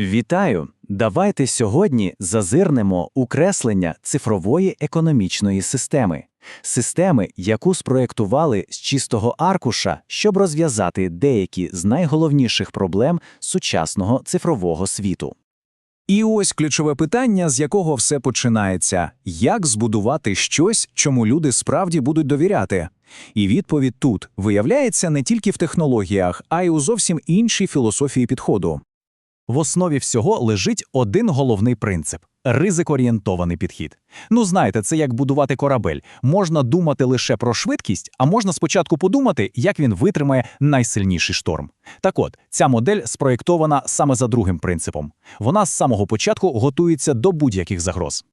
Вітаю! Давайте сьогодні зазирнемо у креслення цифрової економічної системи. Системи, яку спроєктували з чистого аркуша, щоб розв'язати деякі з найголовніших проблем сучасного цифрового світу. І ось ключове питання, з якого все починається: як збудувати щось, чому люди справді будуть довіряти? І відповідь тут виявляється не тільки в технологіях, а й у зовсім іншій філософії підходу. В основі всього лежить один головний принцип ризикорієнтований підхід. Ну, знаєте, це як будувати корабель. Можна думати лише про швидкість, а можна спочатку подумати, як він витримає найсильніший шторм. Так от, ця модель спроєктована саме за другим принципом. Вона з самого початку готується до будь-яких загроз.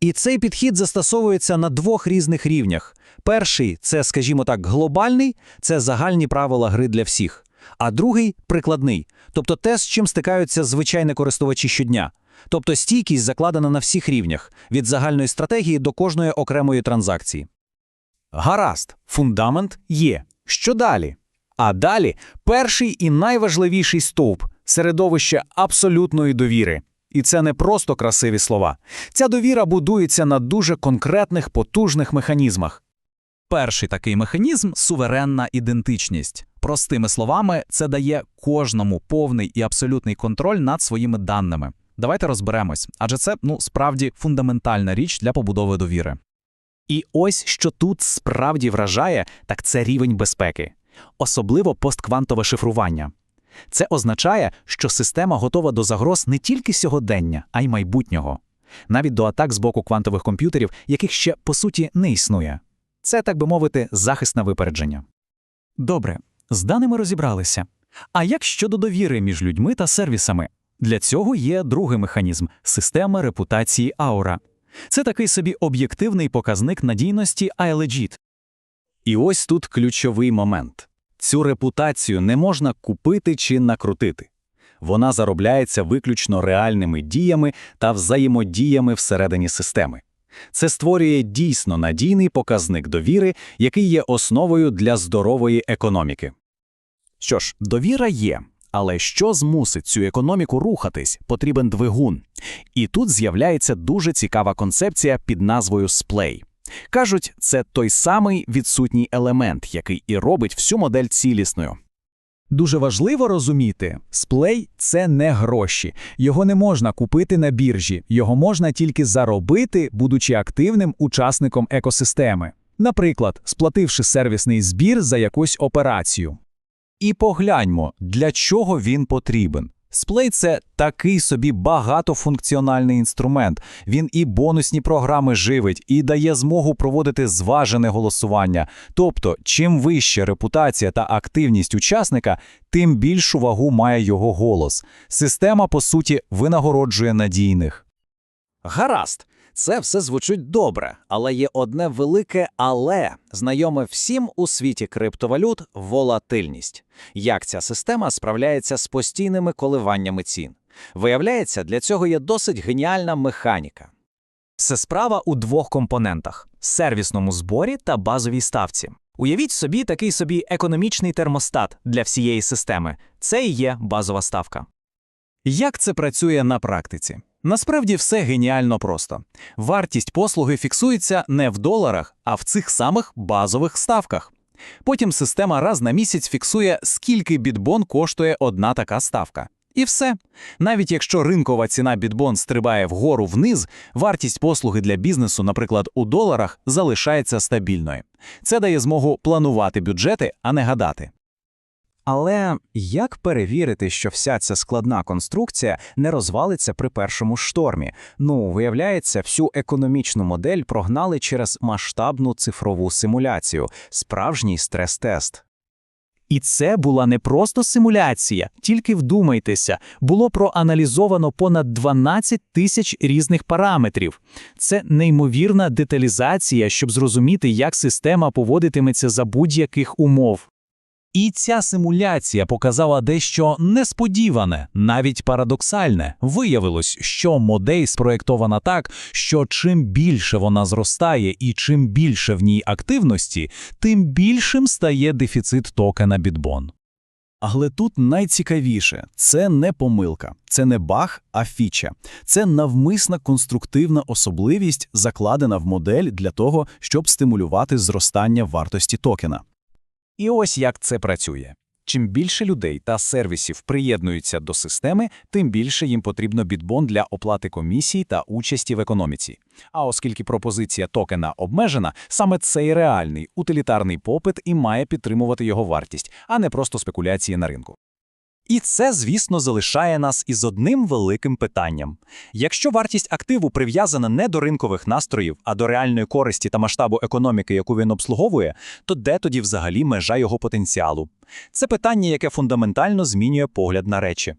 І цей підхід застосовується на двох різних рівнях. Перший це, скажімо так, глобальний, це загальні правила гри для всіх. А другий прикладний, тобто те, з чим стикаються звичайні користувачі щодня. Тобто стійкість закладена на всіх рівнях, від загальної стратегії до кожної окремої транзакції. Гаразд, фундамент є. Що далі? А далі перший і найважливіший стовп середовище абсолютної довіри. І це не просто красиві слова. Ця довіра будується на дуже конкретних потужних механізмах. Перший такий механізм суверенна ідентичність. Простими словами, це дає кожному повний і абсолютний контроль над своїми даними. Давайте розберемось, адже це ну справді фундаментальна річ для побудови довіри. І ось що тут справді вражає, так це рівень безпеки, особливо постквантове шифрування. Це означає, що система готова до загроз не тільки сьогодення, а й майбутнього, навіть до атак з боку квантових комп'ютерів, яких ще по суті не існує. Це, так би мовити, захист на випередження. Добре, з даними розібралися. А як щодо довіри між людьми та сервісами? Для цього є другий механізм система репутації Аура. Це такий собі об'єктивний показник надійності iLegit. І ось тут ключовий момент. Цю репутацію не можна купити чи накрутити. Вона заробляється виключно реальними діями та взаємодіями всередині системи. Це створює дійсно надійний показник довіри, який є основою для здорової економіки. Що ж, довіра є, але що змусить цю економіку рухатись, потрібен двигун. І тут з'являється дуже цікава концепція під назвою сплей. Кажуть, це той самий відсутній елемент, який і робить всю модель цілісною. Дуже важливо розуміти, сплей це не гроші. Його не можна купити на біржі, його можна тільки заробити, будучи активним учасником екосистеми. Наприклад, сплативши сервісний збір за якусь операцію. І погляньмо, для чого він потрібен. Сплей це такий собі багатофункціональний інструмент. Він і бонусні програми живить, і дає змогу проводити зважене голосування. Тобто, чим вища репутація та активність учасника, тим більшу вагу має його голос. Система, по суті, винагороджує надійних. Гаразд, це все звучить добре, але є одне велике але, знайоме всім у світі криптовалют волатильність. Як ця система справляється з постійними коливаннями цін? Виявляється, для цього є досить геніальна механіка. Це справа у двох компонентах сервісному зборі та базовій ставці. Уявіть собі такий собі економічний термостат для всієї системи. Це і є базова ставка. Як це працює на практиці? Насправді все геніально просто. Вартість послуги фіксується не в доларах, а в цих самих базових ставках. Потім система раз на місяць фіксує, скільки бітбон коштує одна така ставка. І все. Навіть якщо ринкова ціна бітбон стрибає вгору вниз, вартість послуги для бізнесу, наприклад, у доларах, залишається стабільною. Це дає змогу планувати бюджети, а не гадати. Але як перевірити, що вся ця складна конструкція не розвалиться при першому штормі? Ну, виявляється, всю економічну модель прогнали через масштабну цифрову симуляцію, справжній стрес-тест. І це була не просто симуляція, тільки вдумайтеся, було проаналізовано понад 12 тисяч різних параметрів. Це неймовірна деталізація, щоб зрозуміти, як система поводитиметься за будь-яких умов. І ця симуляція показала дещо несподіване, навіть парадоксальне. Виявилось, що модель спроєктована так, що чим більше вона зростає і чим більше в ній активності, тим більшим стає дефіцит токена Bitbon. Але тут найцікавіше – це не помилка, це не баг, а фіча. Це навмисна конструктивна особливість, закладена в модель для того, щоб стимулювати зростання вартості токена. І ось як це працює. Чим більше людей та сервісів приєднуються до системи, тим більше їм потрібно бітбон для оплати комісій та участі в економіці. А оскільки пропозиція токена обмежена, саме цей реальний утилітарний попит і має підтримувати його вартість, а не просто спекуляції на ринку. І це, звісно, залишає нас із одним великим питанням. Якщо вартість активу прив'язана не до ринкових настроїв, а до реальної користі та масштабу економіки, яку він обслуговує, то де тоді взагалі межа його потенціалу? Це питання, яке фундаментально змінює погляд на речі.